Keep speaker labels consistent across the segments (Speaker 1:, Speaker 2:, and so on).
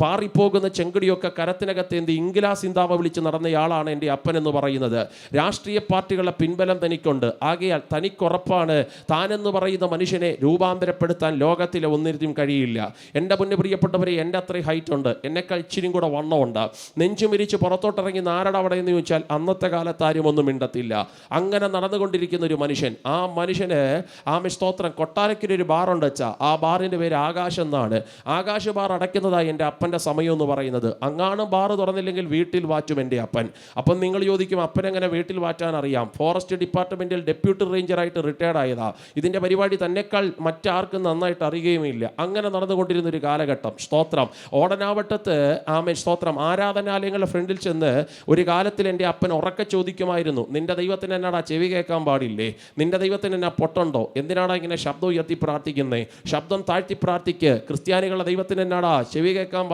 Speaker 1: പാറിപ്പോകുന്ന ചെങ്കടിയൊക്കെ കരത്തിനകത്തേന്തി ഇംഗിലാ സിന്താവ വിളിച്ച് നടന്നയാളാണ് എന്റെ അപ്പൻ എന്ന് പറയുന്നത്. രാഷ്ട്രീയ പാർട്ടികളുടെ പിൻബലം തനിക്കുണ്ട്. ആകയാൽ തനിക്കുറപ്പാണ്. താനെന്ന് പറയുന്ന മനുഷ്യനെ രൂപാന്തരപ്പെടുത്താൻ ലോകത്തിലെ ഒന്നിനും കഴിയില്ല. എന്റെ മുന്നിൽ പ്രിയപ്പെട്ടവരെ എന്റെ അത്രയും ഹൈറ്റ് ഉണ്ട്. എന്നെക്കാൾ ഇച്ചിരിയും കൂടെ വണ്ണമുണ്ട്. നെഞ്ചുമിരിച്ച് പുറത്തോട്ടിറങ്ങി നാരട അവിടെ എന്ന് ചോദിച്ചാൽ അന്നത്തെ കാലത്ത് ആരും ഒന്നും മിണ്ടത്തില്ല. അങ്ങനെ നടന്നുകൊണ്ടിരിക്കുന്ന ഒരു മനുഷ്യൻ. ആ മനുഷ്യന് ആമി സ്തോത്രം. കൊട്ടാരയ്ക്കൊരു ഒരു ബാറുണ്ട് വെച്ചാൽ ആ ബാറിന്റെ പേര് ആകാശം എന്നാണ്. ആകാശ ബാർ അടയ്ക്കുന്നതായി എന്റെ അപ്പന്റെ സമയം എന്ന് പറയുന്നത് അങ്ങാണും ബാർ തുറന്നില്ലെങ്കിൽ വീട്ടിൽ വാറ്റും എന്റെ അപ്പൻ. അപ്പം നിങ്ങൾ ചോദിക്കും അപ്പൻ എങ്ങനെ വീട്ടിൽ വാറ്റാൻ അറിയാം? ഫോറസ്റ്റ് ഡിപ്പാർട്ട്മെന്റിൽ ഡെപ്യൂട്ടി റേഞ്ചറായിട്ട് റിട്ടയർഡ് ആയതാ. ഇതിന്റെ പരിപാടി തന്നെക്കാൾ മറ്റാർക്കും നന്നായിട്ട് അറിയുകയുമില്ല അങ്ങനെ നടന്നുകൊണ്ടിരുന്ന ഒരു കാലഘട്ടം. സ്തോത്രം. ഓടനാവട്ടത്ത് ആമേ സ്തോത്രം. ആരാധനാലയങ്ങളുടെ ഫ്രണ്ടിൽ ചെന്ന് ഒരു കാലത്തിൽ എന്റെ അപ്പൻ ഉറക്കെ ചോദിക്കുമായിരുന്നു നിന്റെ ദൈവത്തിന് എന്നാടാ ചെവി കേൾക്കാൻ പാടില്ലേ? നിന്റെ ദൈവത്തിന് എന്നാ പൊട്ടുണ്ടോ? എന്തിനാടാ ഇങ്ങനെ ശബ്ദം ഉയർത്തി പ്രാർത്ഥിക്കുന്നേ? ശബ്ദം താഴ്ത്തി പ്രാർത്ഥിക്ക്. ക്രിസ്ത്യാനികളുടെ ദൈവത്തിന് എന്നാടാ ചെവി കേൾക്കാൻ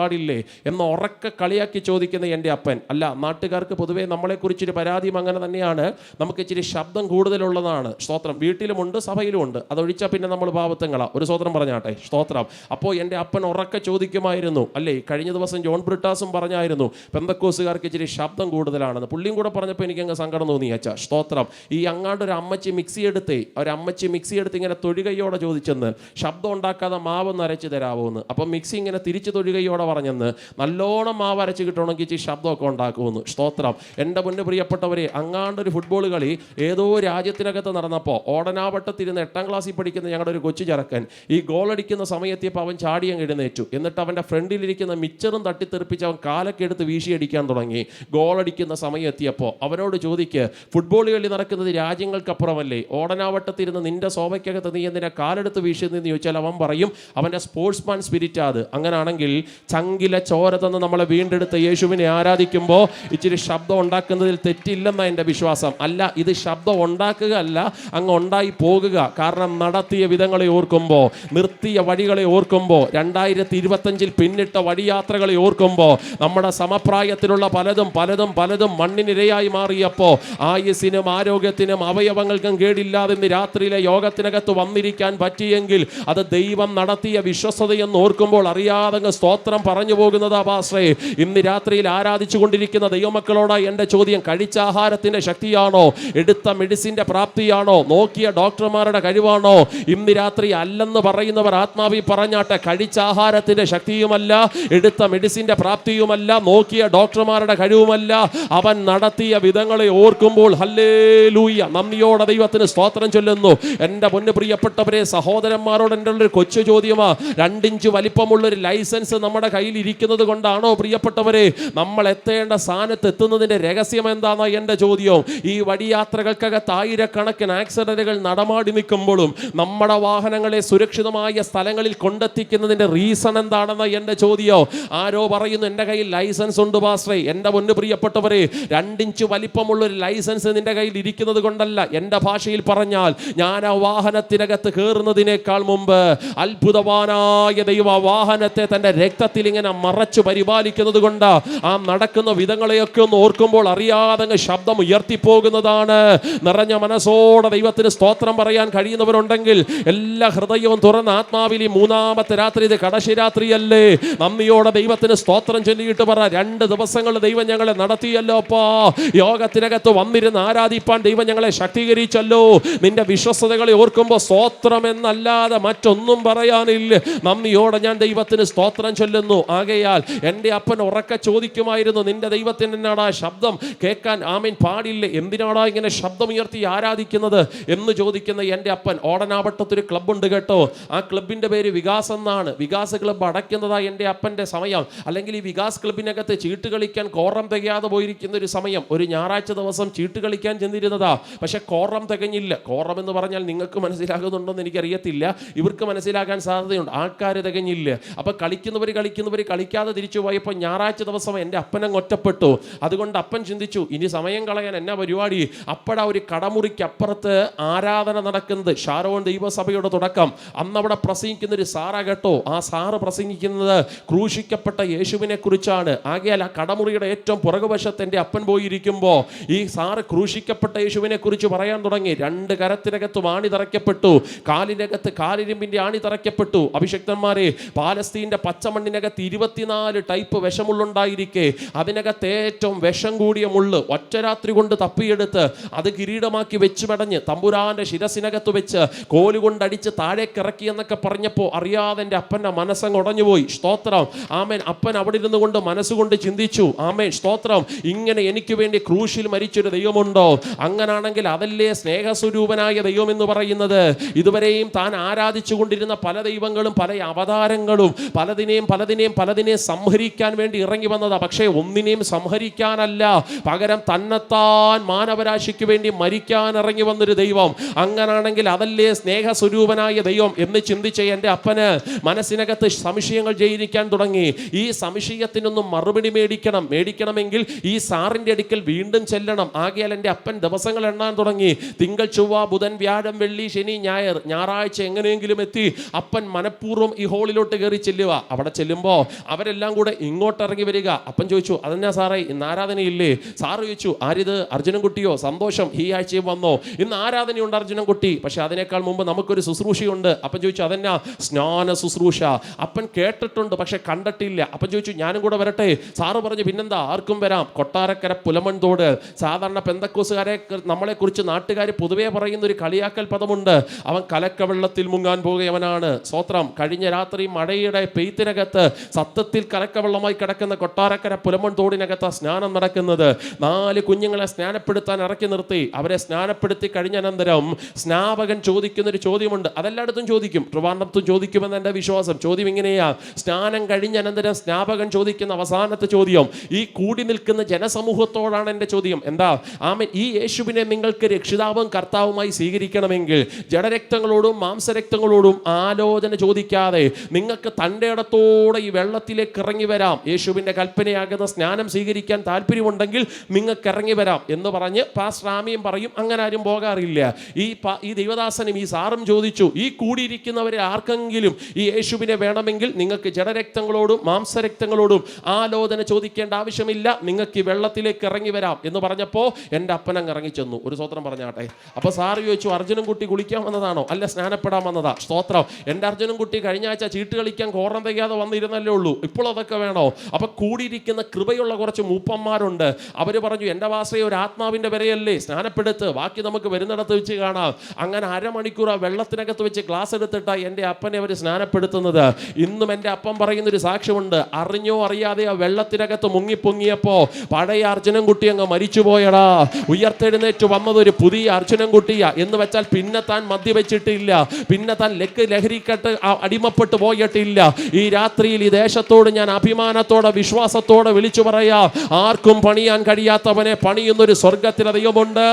Speaker 1: എന്ന് ഉറക്ക കളിയാക്കി ചോദിക്കുന്ന എന്റെ അപ്പൻ. അല്ല നാട്ടുകാർക്ക് പൊതുവേ നമ്മളെക്കുറിച്ചൊരു പരാതിയും അങ്ങനെ തന്നെയാണ്. നമുക്ക് ഇച്ചിരി ശബ്ദം കൂടുതലുള്ളതാണ്. സ്തോത്രം. വീട്ടിലുമുണ്ട് സഭയിലുമുണ്ട്. അതൊഴിച്ചാൽ പിന്നെ നമ്മൾ പാപത്തങ്ങളാ. ഒരു സ്തോത്രം പറഞ്ഞാട്ടെ? സ്തോത്രം. അപ്പോൾ എന്റെ അപ്പൻ ഉറക്ക ചോദിക്കുമായിരുന്നു. അല്ലേ കഴിഞ്ഞ ദിവസം ജോൺ ബ്രിട്ടാസും പറഞ്ഞായിരുന്നു പെന്തക്കോസുകാർക്ക് ഇച്ചിരി ശബ്ദം കൂടുതലാണെന്ന്. പുള്ളിയും കൂടെ പറഞ്ഞപ്പോൾ എനിക്ക് അങ്ങ് സങ്കടം തോന്നി. അച്ഛാ സ്തോത്രം. ഈ അങ്ങാണ്ട് ഒരു അമ്മച്ചി മിക്സി എടുത്തേ. ഒരു അമ്മച്ചി മിക്സി എടുത്ത് ഇങ്ങനെ തൊഴുകയോടെ ചോദിച്ചെന്ന്. ശബ്ദം ഉണ്ടാക്കാതെ മാവ് നരച്ച് തരാമോ എന്ന് അപ്പം മിക്സി ഇങ്ങനെ തിരിച്ച് തൊഴുകയോടെ പറഞ്ഞെന്ന് നല്ലോണം മാവ് അരച്ച് കിട്ടണമെങ്കിൽ ഈ ശബ്ദമൊക്കെ ഉണ്ടാക്കുമെന്ന്. സ്തോത്രം. എന്റെ മുന്നിൽ പ്രിയപ്പെട്ടവരെ അങ്ങാണ്ടൊരു ഫുട്ബോൾ കളി ഏതോ രാജ്യത്തിനകത്ത് നടന്നപ്പോൾ ഓടനാവട്ടത്തിരുന്ന് എട്ടാം ക്ലാസ്സിൽ പഠിക്കുന്ന ഞങ്ങളുടെ ഒരു കൊച്ചു ചെറുക്കൻ ഈ ഗോളടിക്കുന്ന സമയത്തിയപ്പോൾ അവൻ ചാടി അങ്ങ് എഴുന്നേറ്റു. എന്നിട്ട് അവന്റെ ഫ്രണ്ടിലിരിക്കുന്ന മിച്ചറും തട്ടിത്തെറിപ്പിച്ച് അവൻ കാലൊക്കെ എടുത്ത് വീശിയടിക്കാൻ തുടങ്ങി. ഗോളടിക്കുന്ന അടിക്കുന്ന സമയം എത്തിയപ്പോൾ അവനോട് ചോദിക്ക് ഫുട്ബോൾ കളി നടക്കുന്നത് രാജ്യങ്ങൾക്കപ്പുറമല്ലേ? ഓടനാവട്ടത്തിരുന്ന് നിന്റെ സോഭയ്ക്കകത്ത് നീ എന്തിനാ കാലെടുത്ത് വീശുന്നതെന്ന് ചോദിച്ചാൽ അവൻ പറയും അവന്റെ സ്പോർട്സ്മാൻ സ്പിരിറ്റ് അത്. അങ്ങനാണെങ്കിൽ ചങ്കിലെ ചോര തന്ന് നമ്മളെ വീണ്ടെടുത്ത യേശുവിനെ ആരാധിക്കുമ്പോൾ ഇച്ചിരി ശബ്ദം ഉണ്ടാക്കുന്നതിൽ തെറ്റില്ലെന്ന എന്റെ വിശ്വാസം. അല്ല ഇത് ശബ്ദം ഉണ്ടാക്കുക അല്ല അങ്ങ് ഉണ്ടായി പോകുക. കാരണം നടത്തിയ വിധങ്ങളെ ഓർക്കുമ്പോൾ നിർത്തിയ വഴികളെ ഓർക്കുമ്പോൾ രണ്ടായിരത്തി ഇരുപത്തഞ്ചിൽ പിന്നിട്ട വഴിയാത്രകളെ ഓർക്കുമ്പോൾ നമ്മുടെ സമപ്രായത്തിലുള്ള പലതും പലതും പലതും മണ്ണിനിരയായി മാറിയപ്പോൾ ആയുസിനും ആരോഗ്യത്തിനും അവയവങ്ങൾക്കും കേടില്ലാതെ രാത്രിയിലെ യോഗത്തിനകത്ത് വന്നിരിക്കാൻ പറ്റിയെങ്കിൽ അത് ദൈവം നടത്തിയ വിശ്വസതയെന്ന് ഓർക്കുമ്പോൾ അറിയാതെ സ്തോത്രം പറഞ്ഞു പോകുന്നത് അപാശ്രേ ഇന്ന് രാത്രിയിൽ ആരാധിച്ചു കൊണ്ടിരിക്കുന്ന ദൈവമക്കളോട് എന്റെ ചോദ്യം കഴിച്ച ആഹാരത്തിന്റെ ശക്തിയാണോ? എടുത്ത മെഡിസിന്റെ പ്രാപ്തിയാണോ? നോക്കിയ ഡോക്ടർമാരുടെ കഴിവാണോ? ഇന്ന് രാത്രി അല്ലെന്ന് പറയുന്നവർ ആത്മാവി പറഞ്ഞാട്ടെ കഴിച്ച ആഹാരത്തിന്റെ ശക്തിയുമല്ല എടുത്ത മെഡിസിന്റെ പ്രാപ്തിയുമല്ല നോക്കിയ ഡോക്ടർമാരുടെ കഴിവുമല്ല. അവൻ നടത്തിയ വിധങ്ങളെ ഓർക്കുമ്പോൾ ഹല്ലേ ലൂയ നന്ദിയോടെ ദൈവത്തിന് സ്തോത്രം ചൊല്ലുന്നു. എന്റെ പൊന്ന് പ്രിയപ്പെട്ടവരെ സഹോദരന്മാരോട് എന്റെ ഒരു കൊച്ചു ചോദ്യമാണ് രണ്ടിഞ്ച് വലിപ്പമുള്ള ഒരു ലൈസൻസ് നമ്മുടെ കയ്യിൽ ഇരിക്കുന്നത് കൊണ്ടാണോ പ്രിയപ്പെട്ടവരെ? നമ്മൾ എത്തേണ്ട സ്ഥാനത്ത് എത്തുന്നതിന്റെ രഹസ്യം എന്താണെന്ന എന്റെ ചോദ്യം. ഈ വഴിയാത്രകൾക്കകത്ത് ആയിരക്കണക്കിന് ആക്സിഡന്റുകൾ നടമാടി നിൽക്കുമ്പോഴും നമ്മുടെ വാഹനങ്ങളെ സുരക്ഷിതമായ സ്ഥലങ്ങളിൽ കൊണ്ടെത്തിക്കുന്നതിന്റെ റീസൺ എന്താണെന്ന എന്റെ ചോദ്യം. ആരോ പറയുന്നു എന്റെ കയ്യിൽ ലൈസൻസ് ഉണ്ട് പാസ്റ്ററെ. എന്റെ പൊന്ന് പ്രിയപ്പെട്ടവരെ രണ്ടിഞ്ച് വലിപ്പമുള്ള ഒരു ലൈസൻസ് നിന്റെ കയ്യിൽ ഇരിക്കുന്നത് കൊണ്ടല്ല. എന്റെ ഭാഷയിൽ പറഞ്ഞാൽ ഞാൻ ആ വാഹനത്തിനകത്ത് കയറുന്നതിനേക്കാൾ മുമ്പ് അത്ഭുതവാനായ ദൈവ വാഹനത്തെ തന്റെ രക്തത്തിൽ ഇങ്ങനെ മറച്ചു പരിപാലിക്കുന്നത് കൊണ്ട് ആ നടക്കുന്ന വിധങ്ങളെയൊക്കെ ഒന്ന് ഓർക്കുമ്പോൾ അറിയാതെ ശബ്ദം ഉയർത്തിപ്പോകുന്നതാണ്. നിറഞ്ഞ മനസ്സോടെ ദൈവത്തിന് സ്തോത്രം പറയാൻ കഴിയുന്നവരുണ്ടെങ്കിൽ എല്ലാ ഹൃദയവും തുറന്ന ആത്മാവിൽ ഈ മൂന്നാമത്തെ രാത്രി ഇത് കടശി രാത്രിയല്ലേ നന്ദിയോടെ ദൈവത്തിന് സ്തോത്രം ചൊല്ലിയിട്ട് പറ രണ്ട് ദിവസങ്ങൾ ദൈവം ഞങ്ങളെ നടത്തിയല്ലോ അപ്പാ. യോഗത്തിനകത്ത് വന്നിരുന്ന് ആരാധിപ്പാൻ ദൈവം ഞങ്ങളെ ശക്തീകരിച്ചല്ലോ. നിന്റെ വിശ്വസതകളെ ഓർക്കുമ്പോൾ സ്തോത്രം എന്നല്ലാതെ മറ്റൊന്നും പറയാനില്ല. നന്ദിയോടെ ഞാൻ ദൈവത്തിന് സ്തോത്രം ചൊല്ലുന്നു. ആകയാൽ എന്റെ അപ്പൻ ഉറക്കെ ചോദിക്കുമായിരുന്നു നിന്റെ ദൈവത്തിന് എന്നാടാ ശബ്ദം? കേൾക്കാൻ ആമീൻ പാടില്ല? എന്തിനാടാ ഇങ്ങനെ ശബ്ദം ഉയർത്തി ആരാധിക്കുന്നത് എന്ന് ചോദിക്കുന്ന എന്റെ അപ്പൻ ഓടനാവട്ടത്തൊരു ക്ലബ്ബുണ്ട് കേട്ടോ. ആ ക്ലബിന്റെ പേര് വികാസ് എന്നാണ്. വികാസ് ക്ലബ്ബ് അടയ്ക്കുന്നതായി എന്റെ അപ്പന്റെ സമയം. അല്ലെങ്കിൽ ഈ വികാസ് ക്ലബിനകത്ത് ചീട്ട് കളിക്കാൻ കോറം തികയാതെ പോയിരിക്കുന്ന ഒരു സമയം. ഒരു ഞായറാഴ്ച ദിവസം ചീട്ട് കളിക്കാൻ ചെന്നിരുന്നതാ. പക്ഷെ കോറം തികഞ്ഞില്ല. കോറം എന്ന് പറഞ്ഞാൽ നിങ്ങൾക്ക് മനസ്സിലാകുന്നുണ്ടോ എന്ന് എനിക്കറിയത്തില്ല. ഇവർക്ക് മനസ്സിലാക്കാൻ സാധ്യതയുണ്ട്. ആൾക്കാർ തികഞ്ഞില്ല. അപ്പം കളിക്കുന്നവർ കളിക്കുന്നവർ കളിക്കാതെ തിരിച്ചു പോയപ്പോൾ ഞായറാഴ്ച ദിവസം എന്റെ അപ്പനങ്ങ് ഒറ്റപ്പെട്ടു. അതുകൊണ്ട് അപ്പൻ ചിന്തിച്ചു ഇനി സമയം കളയാൻ എന്നാ പരിപാടി? അപ്പോഴാ ഒരു കടമുറിക്ക് അപ്പുറത്ത് ആരാധന നടക്കുന്നത് ഷാരോൺ ദൈവസഭയുടെ തുടക്കം. അന്നവിടെ പ്രസംഗിക്കുന്ന ഒരു സാറ കേട്ടോ ആ സാറ് പ്രസംഗിക്കുന്നത് ക്രൂശിക്കപ്പെട്ട യേശുവിനെ കുറിച്ചാണ്. ആകയാൽ ആ കടമുറിയുടെ ഏറ്റവും പുറകുവശത്ത് എന്റെ അപ്പൻ പോയിരിക്കുമ്പോൾ ഈ സാറ് ക്രൂശിക്കപ്പെട്ട യേശുവിനെ കുറിച്ച് പറയാൻ തുടങ്ങി. രണ്ട് കരത്തിനകത്ത് ആണി തറയ്ക്കപ്പെട്ടു കാലിനകത്ത് കാലിരുമ്പിന്റെ ആണി തറയ്ക്കപ്പെട്ടു. അഭിഷക്തന്മാരെ പാലസ്തീന്റെ പച്ചമണ്ണിനകത്ത് അതിനകത്ത് ഇരുപത്തിനാല് ടൈപ്പ് വിഷമുള്ളുണ്ടായിരിക്കെ. അതിനകത്ത് ഏറ്റവും വിഷം കൂടിയ മുള്ള് ഒറ്റ രാത്രി കൊണ്ട് തപ്പിയെടുത്ത് അത് കിരീടമാക്കി വെച്ച് മടഞ്ഞ് തമ്പുരാന്റെ ശിരസിനകത്ത് വെച്ച് കോലുകൊണ്ടടിച്ച് താഴേക്ക് ഇറക്കി എന്നൊക്കെ പറഞ്ഞപ്പോൾ അറിയാതെ എന്റെ അപ്പന്റെ മനസ്സങ്ങ് ഉടഞ്ഞുപോയി. സ്തോത്രം. ആമേൻ. അപ്പൻ അവിടെ ഇരുന്നു കൊണ്ട് മനസ്സുകൊണ്ട് ചിന്തിച്ചു. ആമേൻ. സ്തോത്രം. ഇങ്ങനെ എനിക്ക് വേണ്ടി ക്രൂശിൽ മരിച്ചൊരു ദൈവമുണ്ടോ? അങ്ങനാണെങ്കിൽ അതല്ലേ സ്നേഹസ്വരൂപനായ ദൈവം എന്ന് പറയുന്നത്? ഇതുവരെയും താൻ ആരാധിച്ചു കൊണ്ടിരുന്ന പല ദൈവങ്ങളും പല അവതാരങ്ങളും പലതിനെയും പലതിനെയും പലതിനെയും പലതിനെയും സംഹരിക്കാൻ വേണ്ടി ഇറങ്ങി വന്നതാ. പക്ഷേ ഒന്നിനെയും സംഹരിക്കാനല്ല. പകരം തന്നെത്താൻ മാനവരാശിക്ക് വേണ്ടി മരിക്കാൻ ഇറങ്ങി വന്നൊരു ദൈവം. അങ്ങനാണെങ്കിൽ അതല്ലേ സ്നേഹസ്വരൂപനായ ദൈവം എന്ന് ചിന്തിച്ച എന്റെ അപ്പന് മനസ്സിനകത്ത് സംശയങ്ങൾ ജയിക്കാൻ തുടങ്ങി. ഈ സംശയത്തിനൊന്നും മറുപടി മേടിക്കണം. മേടിക്കണമെങ്കിൽ ഈ സാറിന്റെ അടുക്കൽ വീണ്ടും ചെല്ലണം. ആകയാൽ എന്റെ അപ്പൻ ദിവസങ്ങൾ എണ്ണാൻ തുടങ്ങി. തിങ്കൾ ചൊവ്വ ബുധൻ വ്യാഴം വെള്ളി ശനി ഞായർ ഞായറാഴ്ച എങ്ങനെയെങ്കിലും എത്തി. അപ്പൻ മനഃപൂർവം ഈ ഹോളിലോട്ട് കയറി ചെല്ലുക. അവിടെ ചെല്ലുമ്പോൾ അവരെല്ലാം കൂടെ ഇങ്ങോട്ട് ഇറങ്ങി വരിക. അപ്പൻ ചോദിച്ചു അതെന്നാ സാറേ ഇന്ന് ആരാധനയില്ലേ? സാറ് ചോദിച്ചു ആരിത്? അർജുനൻകുട്ടിയോ? സന്തോഷം ഈ ആഴ്ചയും വന്നോ. ഇന്ന് ആരാധനയുണ്ട് അർജുനൻകുട്ടി? പക്ഷെ അതിനേക്കാൾ മുമ്പ് നമുക്കൊരു ശുശ്രൂഷയുണ്ട്. അപ്പൻ ചോദിച്ചു അതെന്നാ? സ്നാന ശുശ്രൂഷ. അപ്പൻ കേട്ടിട്ടുണ്ട് പക്ഷെ കണ്ടിട്ടില്ല. അപ്പൻ ചോദിച്ചു ഞാനും കൂടെ വരട്ടെ? സാറ് പറഞ്ഞു പിന്നെന്താ? ആർക്കും വരാം. കൊട്ടാരക്കര പുലമൺതോട് സാധാരണ പെന്തക്കോസുകാരെ നമ്മളെ കുറിച്ച് നാട്ടുകാർ പൊതുവേ പറയുന്ന ഒരു കളിയാക്കൽ പദമുണ്ട്. അവൻ കലക്കവെള്ളത്തിൽ മുങ്ങാൻ പോകുകയവനാണ് സ്വത്രം കഴിഞ്ഞ രാത്രി മഴയുടെ പെയ്ത്തിനകത്ത് സത്യത്തിൽ കലക്കവെള്ളമായി കിടക്കുന്ന കൊട്ടാരക്കര പുലമൺ തോടിനകത്ത് സ്നാനം നടക്കുന്നത്. നാല് കുഞ്ഞുങ്ങളെ സ്നാനപ്പെടുത്താൻ ഇറക്കി നിർത്തി. അവരെ സ്നാനപ്പെടുത്തി കഴിഞ്ഞ അനന്തരം സ്നാപകൻ ചോദിക്കുന്ന ഒരു ചോദ്യമുണ്ട്. അതെല്ലായിടത്തും ചോദിക്കും. ട്രിവാൻഡ്രത്തും ചോദിക്കുമെന്ന് എന്റെ വിശ്വാസം. ചോദ്യം ഇങ്ങനെയാ. സ്നാനം കഴിഞ്ഞ അനന്തരം സ്നാപകൻ ചോദിക്കുന്ന അവസാനത്തെ ചോദ്യം ഈ കൂടി നിൽക്കുന്ന ജനസമൂഹത്തോടാണ് എന്റെ ചോദ്യം. എന്താ? ആമൻ ഈ യേശുവിനെ നിങ്ങൾക്ക് രക്ഷിതാവും കർത്താവുമായി സ്വീകരിക്കണമെങ്കിൽ ജഡരക്തങ്ങളോടും മാംസരക്തങ്ങളോടും ആലോചന ചോദിക്കാതെ നിങ്ങൾക്ക് തന്റെ ഇടത്തോടെ ഈ വെള്ളത്തിലേക്ക് ഇറങ്ങി വരാം. യേശുവിന്റെ കൽപ്പനയാകുന്ന സ്നാനം സ്വീകരിക്കാൻ താല്പര്യമുണ്ടെങ്കിൽ നിങ്ങൾക്ക് ഇറങ്ങി വരാം എന്ന് പറഞ്ഞ് പാസ്റ്റർ ആമിയും പറയും. അങ്ങനെ ആരും പോകാറില്ല. ഈ ഈ ദൈവദാസനും ഈ സാറും ചോദിച്ചു ഈ കൂടിയിരിക്കുന്നവരെ ആർക്കെങ്കിലും ഈ യേശുവിനെ വേണമെങ്കിൽ നിങ്ങൾക്ക് ജഡരക്തങ്ങളോടും മാംസരക്തങ്ങളോടും ആലോചന ചോദിക്കേണ്ട ആവശ്യമില്ല. നിങ്ങൾക്ക് ഈ വെള്ളത്തിലേക്ക് ഇറങ്ങി വരാം. എന്ന് പറഞ്ഞപ്പോൾ എന്റെ അപ്പനങ്ങ് ഇറങ്ങിച്ചെന്നു. ഒരു സ്വത്രം പറഞ്ഞാട്ടെ. അപ്പോൾ സാറ് ചോദിച്ചു അർജുനും കുട്ടി കുളിക്കാൻ വന്നതാണോ? അല്ല സ്നാനപ്പെടാൻ വന്നതാ. സ്തോത്രം. എന്റെ അർജുനും കുട്ടി കഴിഞ്ഞ ആഴ്ച ചീട്ട് കളിക്കാൻ കോറം തികയാതെ വന്നിരുന്നല്ലേ ഉള്ളൂ. ഇപ്പോൾ അതൊക്കെ വേണോ? അപ്പോൾ കൂടിയിരിക്കുന്ന കൃപയുള്ള കുറച്ച് മൂപ്പന്മാരുണ്ട്. അവർ പറഞ്ഞു എന്റെ വാസയെ ഒരു ആത്മാവിന്റെ വരെയല്ലേ സ്നാനപ്പെടുത്ത് ബാക്കി നമുക്ക് വരുന്നിടത്ത് വെച്ച് കാണാം. അങ്ങനെ അരമണിക്കൂർ ആ വെള്ളത്തിനകത്ത് വെച്ച് ഗ്ലാസ് എടുത്തിട്ടാ എന്റെ അപ്പനെ അവർ സ്നാനപ്പെടുത്തുന്നത്. ഇന്നും എന്റെ അപ്പം പറയുന്നൊരു സാക്ഷ്യമുണ്ട്. അറിഞ്ഞോ അറിയാതെ ആ വെള്ളത്തിനകത്ത് മുങ്ങിപ്പൊങ്ങിയപ്പോൾ പഴയ അർജുനൻകുട്ടി അങ്ങ് മരിച്ചുപോയടാ ഉയർത്തെഴുന്നേറ്റ് വന്നത് ഒരു പുതിയ അർജുനൻകുട്ടിയാ എന്ന് വെച്ചാൽ പിന്നെ താൻ മദ്യവെച്ചിട്ടില്ല പിന്നെ താൻ ലക്ക് ലഹരിക്കട്ട് അടിമപ്പെട്ടു പോയിട്ടില്ല. ഈ രാത്രിയിൽ ഈ ദേശത്തോട് ഞാൻ അഭിമാനത്തോടെ വിശ്വാസത്തോടെ വിളിച്ചു പറയാം. ആർക്കും പണിയാൻ കഴിയാത്തവനെ പണിയുന്നൊരു സ്വർഗത്തിലെ ദൈവമുണ്ട്.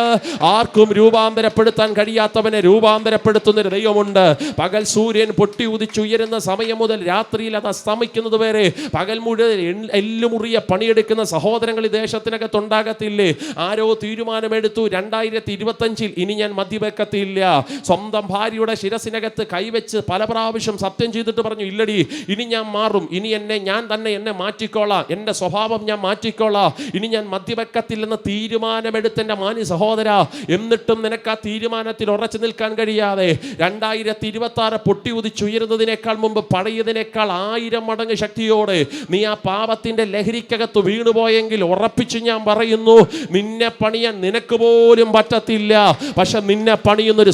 Speaker 1: ആർക്കും രൂപാന്തരപ്പെടുത്താൻ കഴിയാത്തവനെ രൂപാന്തരപ്പെടുത്തുന്നൊരു ദൈവമുണ്ട്. പകൽ സൂര്യൻ പൊട്ടി ഉദിച്ചുയരുന്ന സമയം മുതൽ രാത്രിയിൽ അത് അസ്തമിക്കുന്നത് വരെ പകൽ മുഴുവൻ എല്ലുമുറിയ പണിയെടുക്കുന്ന സഹോദരങ്ങൾ ഈ ദേശത്തിനകത്ത് ഉണ്ടാകത്തില്ലേ ആരോ തീരുമാനമെടുത്തു. രണ്ടായിരത്തി ഇരുപത്തഞ്ചിൽ ഇനി ഞാൻ മദ്യവെക്കത്തില്ല സ്വന്തം ഭാര്യയുടെ ശിരസിനകത്ത് കൈവച്ച് പല പ്രാവശ്യം സത്യം ചെയ്തിട്ട് പറഞ്ഞു ഇല്ലടി ഇനി ഞാൻ മാറും. ഇനി എന്നെ ഞാൻ തന്നെ എന്നെ മാറ്റിക്കോളാം. എന്റെ സ്വഭാവം ഞാൻ മാറ്റിക്കോളാം. ഇനി ഞാൻ മദ്യവെക്കത്തില്ലെന്ന് തീരുമാനമെടുത്ത് എന്റെ മാന്യ സഹോദര. എന്നിട്ടും നിനക്ക് ആ തീരുമാനത്തിൽ ഉറച്ചു നിൽക്കാൻ കഴിയാതെ രണ്ടായിരത്തി ഇരുപത്തി ആറ് പൊട്ടി ഉദിച്ചുയരുന്നതിനേക്കാൾ മുമ്പ് പഴയതിനേക്കാൾ ആയിരം മടങ്ങ് ശക്തിയോടെ നീ ആ പാപത്തിന്റെ ലഹരിക്കകത്ത് വീണുപോയെങ്കിൽ ഉറപ്പിച്ചു ഞാൻ പറയുന്നു നിന്നെ പണിയാൻ നിനക്ക് പോലും പറ്റത്തില്ല. പക്ഷെ നിന്നെ പണിയുന്നൊരു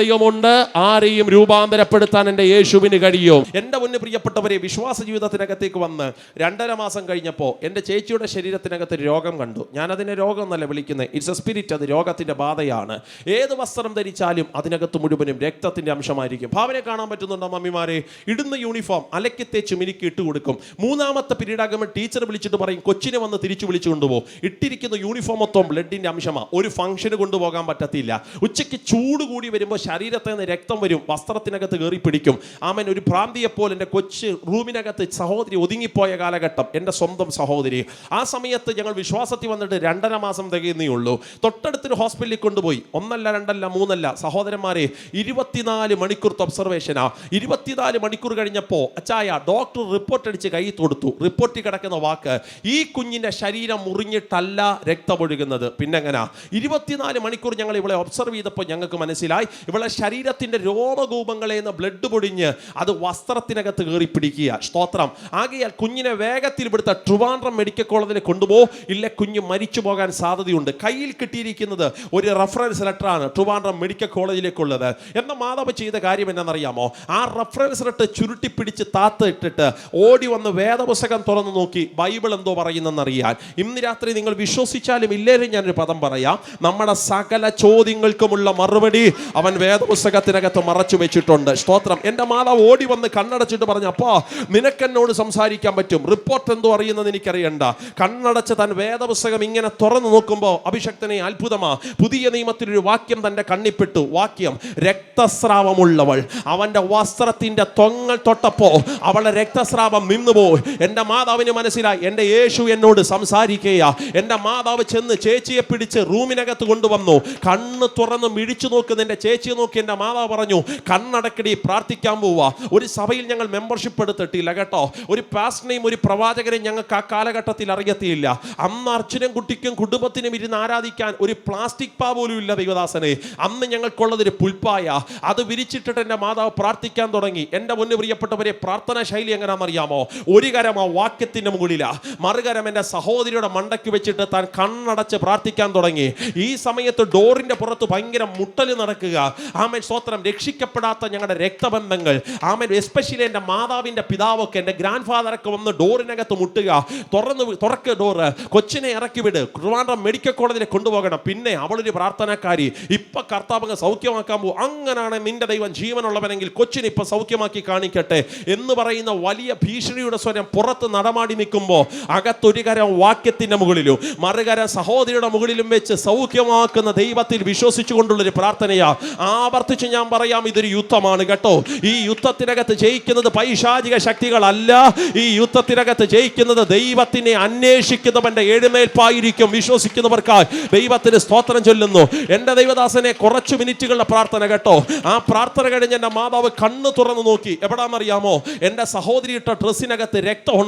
Speaker 1: ദൈവമുണ്ട് ആരെയും രൂപാന്തരപ്പെടുത്താൻ എന്റെ യേശുവിന് കഴിയും. എന്റെ മുന്നിൽ പ്രിയപ്പെട്ടവരെ വിശ്വാസ ജീവിതത്തിനകത്തേക്ക് വന്ന് രണ്ടര മാസം കഴിഞ്ഞപ്പോൾ എന്റെ ചേച്ചിയുടെ ശരീരത്തിനകത്ത് രോഗം കണ്ടു. ഞാനതിനെ രോഗം എന്നല്ല വിളിക്കുന്നത് ഇറ്റ്സ് എ സ്പിരിറ്റ് അത് രോഗത്തിന്റെ ബാധയാണ്. ഏത് വസ്ത്രം ധരിച്ചാലും അതിനകത്ത് മുഴുവനും രക്തത്തിന്റെ അംശമായിരിക്കും. ഭാവനെ കാണാൻ പറ്റുന്നുണ്ടോ മമ്മിമാരെ? ഇടുന്ന യൂണിഫോം അലക്കി തേച്ച് മിനുക്കി ഇട്ട് കൊടുക്കും. മൂന്നാമത്തെ പീരീഡ് ആകുമ്പോൾ ടീച്ചർ വിളിച്ചിട്ട് പറയും കൊച്ചിനെ വന്ന് തിരിച്ചു വിളിച്ചു കൊണ്ടുപോകും ഇട്ടിരിക്കുന്ന യൂണിഫോം മൊത്തം ബ്ലഡിന്റെ അംശമാണ് ഒരു ഫംഗ്ഷന് കൊണ്ടുപോകാൻ പറ്റത്തില്ല. ഉച്ചയ്ക്ക് ചൂട് കൂടി വരുമ്പോൾ ശരീരത്തിൽ നിന്ന് രക്തം വരും. വസ്ത്രത്തിനകത്ത് കയറി പിടിക്കും. ആമൻ ഒരു ഭ്രാന്തിയെപ്പോൾ എന്റെ കൊച്ച് റൂമിനകത്ത് സഹോദരി ഒതുങ്ങിപ്പോയ കാലഘട്ടം എന്റെ സ്വന്തം സഹോദരി. ആ സമയത്ത് ഞങ്ങൾ വിശ്വാസത്തിൽ വന്നിട്ട് രണ്ടര മാസം തികയുന്നേ ഉള്ളൂ. തൊട്ടടുത്തൊരു ഹോസ്പിറ്റലിൽ കൊണ്ടുപോയി. ഒന്നല്ല രണ്ടല്ല മൂന്നല്ല. സഹോദരന്മാരെ ഇരുപത്തിനാല് മണിക്കൂർ ഒബ്സർവേഷനാ. ഇരുപത്തിനാല് മണിക്കൂർ കഴിഞ്ഞപ്പോൾ അച്ചായ ഡോക്ടർ റിപ്പോർട്ട് അടിച്ച് കൈ തൊടുത്തു. റിപ്പോർട്ടിൽ കിടക്കുന്ന വാക്ക് ഈ കുഞ്ഞിന്റെ ശരീരം മുറിഞ്ഞിട്ടല്ല രക്തമൊഴുകുന്നത്. പിന്നെങ്ങനാ? ഇരുപത്തിനാല് മണിക്കൂർ ഞങ്ങൾ ഇവളെ ഒബ്സർവ് ചെയ്തപ്പോൾ ഞങ്ങൾക്ക് മനസ്സിലായി. ഇവളെ ശരീരത്തിന്റെ രോമകൂപങ്ങളെ നിന്ന് ബ്ലഡ് പൊടിഞ്ഞ് അത് വസ്ത്രത്തിനകത്ത് കയറി പിടിക്കുക. സ്തോത്രം. ആകയാൽ കുഞ്ഞിനെ വേഗത്തിൽ ഇവിടുത്തെ ട്രിവാൻഡ്രം മെഡിക്കൽ കോളേജിൽ കൊണ്ടുപോ. ഇല്ല കുഞ്ഞ് മരിച്ചു പോകാൻ സാധ്യതയുണ്ട്. കയ്യിൽ കിട്ടിയിരിക്കുന്നത് ഒരു റെഫറൻസ് ലെറ്ററാണ് ട്രിവാൻഡ്രം മെഡിക്കൽ കോളേജിലേക്കുള്ളത്. എന്ന മാതാവ് ചെയ്ത കാര്യം എന്നറിയാമോ ആ റെഫറൻസ് ലെറ്റർ ചുരുട്ടി പിടിച്ച് താത്ത് ഇട്ടിട്ട് ഓടി വന്ന് വേദപുസ്തകം തുറന്നു നോക്കി ബൈബിൾ എന്തോ പറയുന്നെന്നറിയാൻ. ഇന്ന് രാത്രി നിങ്ങൾ വിശ്വസിച്ചാലും ഇല്ലേലും ഞാനൊരു പദം പറയാം. നമ്മുടെ സകല ചോദ്യങ്ങൾക്കുമുള്ള മറുപടി അവൻ വേദപുസ്തകത്തിനകത്ത് മറച്ചു വെച്ചിട്ടുണ്ട്. സ്തോത്രം. എന്റെ മാതാവ് ഓടി വന്ന് കണ്ണടച്ചിട്ട് പറഞ്ഞു അപ്പാ നിനക്കെന്നോട് സംസാരിക്കാൻ പറ്റും? റിപ്പോർട്ട് എന്തോ അറിയുന്നത് എനിക്കറിയണ്ട. കണ്ണടച്ച് താൻ വേദപുസ്തകം ഇങ്ങനെ തുറന്നു നോക്കുമ്പോൾ അഭിഷക്തനെ അത്ഭുതമാ. പുതിയ നിയമത്തിലൊരു വാക്യം തന്റെ കണ്ണിപ്പെട്ടു. വാക്യം രക്തസ്രാവമുള്ളവൾ. അവന്റെ വസ്ത്രത്തിന്റെ തൊങ്ങൽ തൊട്ടപ്പോൾ അവളെ രക്തസ്രാവം നിന്നുപോയി. എന്റെ മാതാവിന് മനസ്സിലായി. എന്റെ യേശു എന്നോട് സംസാരിക്കുക എന്റെ മാതാവ് ചെന്ന് ചേച്ചിയെ പിടിച്ച് റൂമിനകത്ത് കൊണ്ടുവന്നു. കണ്ണ് തുറന്ന് മിഴിച്ചു നോക്കുന്ന എന്റെ ചേച്ചിയെ നോക്കി എന്റെ മാതാവ് പറഞ്ഞു കണ്ണടക്കടി പ്രാർത്ഥിക്കാൻ പോവുക ഒരു സഭയിൽ ഞങ്ങൾ മെമ്പർഷിപ്പ് എടുത്തിട്ടില്ല കേട്ടോ. ഒരു പാസ്റ്ററിനെയും ഒരു പ്രവാചകനെയും ഞങ്ങൾക്ക് ആ കാലഘട്ടത്തിൽ അറിയത്തിയില്ല അന്ന് അർച്ചനും കുട്ടിക്കും കുടുംബത്തിനും ഇരുന്ന് ആരാധിക്കാൻ ഒരു പ്ലാസ്റ്റിക് പാ പോലും ഇല്ല ദൈവദാസനെ. അന്ന് ഞങ്ങൾക്കുള്ളത് ഒരു പുൽപ്പായ. അത് വിരിച്ചിട്ടിട്ട് എന്റെ മാതാവ് പ്രാർത്ഥിക്കാൻ തുടങ്ങി. എന്റെ മുന്നിൽ പ്രിയപ്പെട്ടവരെ പ്രാർത്ഥനാ ശൈലി എങ്ങനെയാണെന്നറിയാമോ ഒരു കരം ആ വാക്യത്തിന്റെ മുകളിലാണ് മറുകരം എന്റെ സഹോദരിയുടെ മണ്ടയ്ക്ക് വെച്ചിട്ട് താൻ കണ്ണടച്ച് പ്രാർത്ഥിക്കാൻ തുടങ്ങി. ഈ സമയത്ത് ഡോറിന്റെ പുറത്ത് ഭയങ്കര മുട്ടൽ നടക്കുക. ആമൻ. സ്വത്രം രക്ഷിക്കപ്പെടാത്ത ഞങ്ങളുടെ രക്തബന്ധങ്ങൾ. ആമൻ. എസ്പെഷ്യലി എന്റെ മാതാവിന്റെ പിതാവൊക്കെ എന്റെ ഗ്രാൻഡ് ഫാദറൊക്കെ വന്ന് ഡോറിനകത്ത് മുട്ടുക. തുറന്ന് തുറക്ക് ഡോറ് കൊച്ചിനെ ഇറക്കി വിട്. ട്രിവാൻഡ്രം മെഡിക്കൽ കോളേജിൽ കൊണ്ടുപോകണം. പിന്നെ അവളൊരു പ്രാർത്ഥനക്കാരി. ഇപ്പം കർത്താവ് സൗഖ്യമാക്കാൻ പോകും അങ്ങനാണ് നിന്റെ ദൈവം ജീവനുള്ളവനെങ്കിൽ കൊച്ചിനെ ഇപ്പം സൗഖ്യമാക്കി കാണിക്കട്ടെ എന്ന് പറയുന്ന വലിയ ഭീഷണിയുടെ സ്വരം പുറത്ത് നടമാടി നിൽക്കുമ്പോൾ അകത്തൊരു കരം വാക്യത്തിന്റെ മുകളിലും മറുകര സഹോദരിയുടെ മുകളിലും വെച്ച് സൗഖ്യമാക്കുന്ന ദൈവത്തിൽ വിശ്വസിച്ചു കൊണ്ടുള്ളൊരു പ്രാർത്ഥനയാ. ആവർത്തിച്ച് ഞാൻ പറയാം ഇതൊരു യുദ്ധമാണ് കേട്ടോ. ഈ യുദ്ധത്തിനകത്ത് ജയിക്കുന്നത് പൈശാചിക ശക്തികളല്ല ഈ യുദ്ധത്തിനകത്ത് ജയിക്കുന്നത് ദൈവത്തിനെ അന്വേഷിക്കുന്നവന്റെ എഴുന്നേൽപ്പായിരിക്കും വിശ്വസിക്കുന്നവർക്കായി ദൈവത്തിന് സ്തോത്രം ചൊല്ലുന്നു. എന്റെ ദൈവദാസനെ കുറച്ച് മിനിറ്റുകളുടെ പ്രാർത്ഥന കേട്ടോ. ആ പ്രാർത്ഥന കഴിഞ്ഞ് എന്റെ മാതാവ് കണ്ണ് തുറന്നു നോക്കി. എവിടാന്നറിയാമോ? എന്റെ സഹോദരി ഇട്ട ഡ്രസ്സിനകത്ത് രക്തം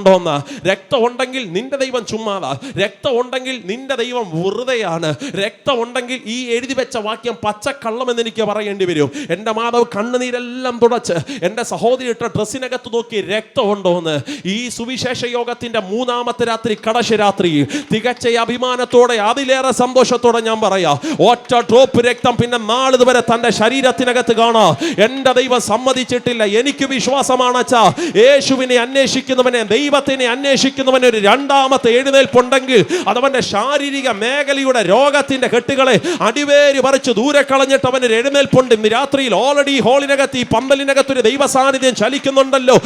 Speaker 1: രക്തമുണ്ടെങ്കിൽ നിന്റെ ദൈവം ചുമ്മാതാ. രക്തമുണ്ടെങ്കിൽ നിന്റെ ദൈവം വെറുതെയാണ്. രക്തമുണ്ടെങ്കിൽ ഈ എഴുതി വെച്ച വാക്യം പച്ചക്കള്ളം എന്ന് എനിക്ക് പറയേണ്ടി വരും. എന്റെ മാതാവ് കണ്ണുനീരെല്ലാം തുടച്ച് എന്റെ സഹോദരി ഇട്ട ഡ്രസ്സിനകത്ത് നോക്കി രക്തം എന്ന് ഈ സുവിശേഷ യോഗത്തിന്റെ മൂന്നാമത്തെ രാത്രി കടശരാത്രി തികച്ച അഭിമാനത്തോടെ അതിലേറെ സന്തോഷത്തോടെ ഞാൻ പറയാം ഒറ്റ ഡ്രോപ്പ് രക്തം പിന്നെ നാളിതുവരെ തന്റെ ശരീരത്തിനകത്ത് കാണാ. എന്റെ ദൈവം സമ്മതിച്ചിട്ടില്ല. എനിക്ക് വിശ്വാസമാണ് അച്ഛാ. യേശുവിനെ അന്വേഷിക്കുന്നവനെ ദൈവത്തിനെ അന്വേഷിക്കുന്നവന് ഒരു രണ്ടാമത്തെ എഴുന്നേൽപ്പുണ്ടെങ്കിൽ അതവന്റെ ശാരീരിക മേഖലയുടെ രോഗത്തിന്റെ കെട്ടുകളെ അടിവേര് പറിച്ച് ദൂരെ കളഞ്ഞിട്ട് അവന് എഴുന്നേൽപ്പുണ്ട്. ഇന്ന് രാത്രിയിൽ ഓൾറെഡി ഹോളിനകത്ത് ഈ പന്തലിനകത്ത് ഒരു ദൈവ സാന്നിധ്യം ചലിക്കുന്നുണ്ടല്ലോ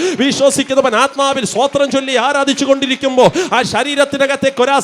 Speaker 1: വിശ്വസിക്കുന്നവൻ ആത്മാവിൽ സ്വോത്രം ചൊല്ലി ആരാധിച്ചു കൊണ്ടിരിക്കുമ്പോൾ ആ ശരീരത്തിനകത്തേക്ക് ഒരു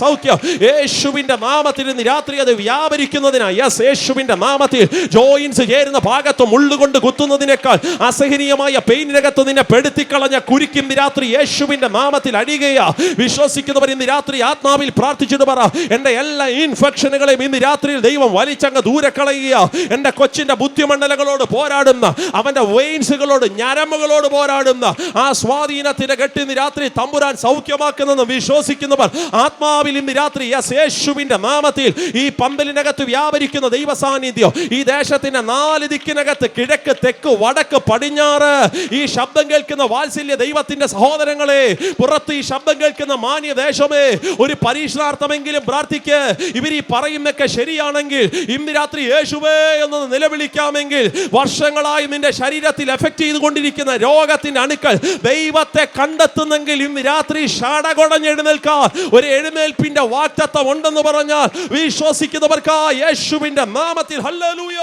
Speaker 1: സൗഖ്യം. യേശുവിന്റെ നാമത്തിൽ ഇന്ന് രാത്രി അത് വ്യാപരിക്കുന്നതിനായി. യെസ് യേശുവിന്റെ നാമത്തിൽ ജോയിൻസ് ചേരുന്ന ഭാഗത്ത് മുള്ളുകൊണ്ട് കുത്തുന്നതിനേക്കാൾ അസഹനീയമായ പെയിനിനകത്ത് നിന്നെ പെടുത്തിക്കളഞ്ഞ കുരുക്കി രാത്രി യേശുവിന്റെ നാമത്തിൽ അടിയുകയാ വിശ്വസിക്കുന്നവർ ഇന്ന് രാത്രി ആത്മാവിൽ പ്രാർത്ഥിച്ചിട്ട് പറ എന്റെ എല്ലാ ഇൻഫെക്ഷനുകളെയും ഇന്ന് രാത്രിയിൽ ദൈവം വലിച്ചങ്ങ് ദൂരെ കളയുക എന്റെ കൊച്ചിന്റെ ബുദ്ധിമണ്ഡലങ്ങളോട് പോരാടുന്ന അവന്റെ വെയിൻസുകളോട് ഞരമ്പുകളോട് പോരാടുന്ന ആ സ്വാധീനത്തിന്റെ കെട്ടി ഇന്ന് രാത്രി തമ്പുരാൻ സൗഖ്യമാക്കുന്നെന്ന് വിശ്വസിക്കുന്നവർ ആത്മാവിൽ ഇന്ന് രാത്രി യേശുവിന്റെ നാമത്തിൽ ഈ പന്തലിനകത്ത് വ്യാപരിക്കുന്ന ദൈവ സാന്നിധ്യം ഈ ദേശത്തിന്റെ നാല് ദിക്കിനകത്ത് കിഴക്ക് തെക്ക് വടക്ക് പടിഞ്ഞാറ് ഈ ശബ്ദം കേൾക്കുന്ന വാത്സല്യ ദൈവത്തിന്റെ സഹോദരങ്ങളെ പുറത്ത് ഈ ശബ്ദം കേൾക്കുന്ന മാന്യ ദേശമേ ഒരു പരീക്ഷണാർത്ഥമെങ്കിലും പ്രാർത്ഥിക്ക്. ഇവർ ഈ പറയുന്നൊക്കെ ശരിയാണെങ്കിൽ ഇന്ന് രാത്രി യേശുവേ എന്ന് നിലവിളിക്കാമെങ്കിൽ വർഷങ്ങളായി നിന്റെ ശരീരത്തിൽ എഫക്ട് ചെയ്തുകൊണ്ടിരിക്കുന്ന രോഗത്തിന്റെ അണുക്കൾ. ദൈവത്തെ കണ്ടെത്തുന്നെങ്കിൽ ഇന്ന് രാത്രി ഷാടകൊടഞ്ഞെഴുന്നേൽക്കാൻ ഒരു എഴുന്നേൽപ്പിന്റെ വാക്തത്വം ഉണ്ടെന്ന് പറഞ്ഞാൽ വിശ്വസിക്കുന്നവർക്ക് യേശുവിന്റെ നാമത്തിൽ ഹല്ലേലൂയ.